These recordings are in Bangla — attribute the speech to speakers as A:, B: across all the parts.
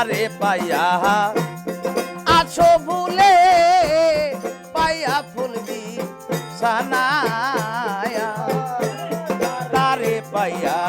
A: তারে পাইয়া। আছো ভুলে পাইয়া ফুলবি সানায়া তারে পাইয়া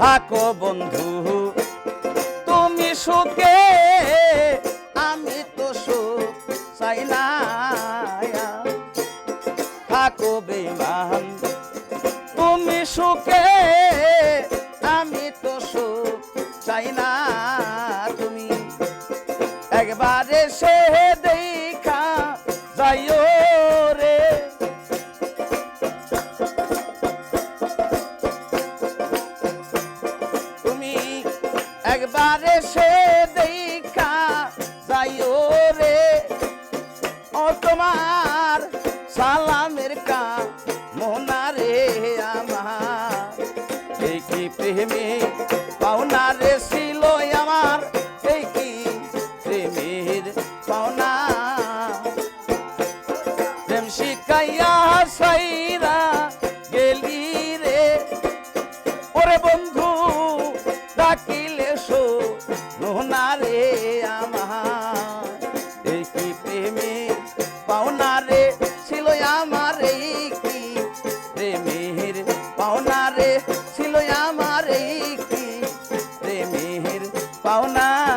A: থাকো বন্ধু তুমি সুখে বেমান তুমি সুখে, আমি তো সুখ চাই তুমি। একবারে সে দেখা যাইও রে। তুমি একবারে সে দেখা যাইও রে। তোমার সালামের কা মোহনা আমার। এই কি প্রেমে পাওনা রে ছিল আমার? এই কি প্রেমের পাওনা? প্রেম শিখাইয়া সাইরা গেলি রে। ওরে বন্ধু ডাকিলে শো নোনা রে আমার। পাওনা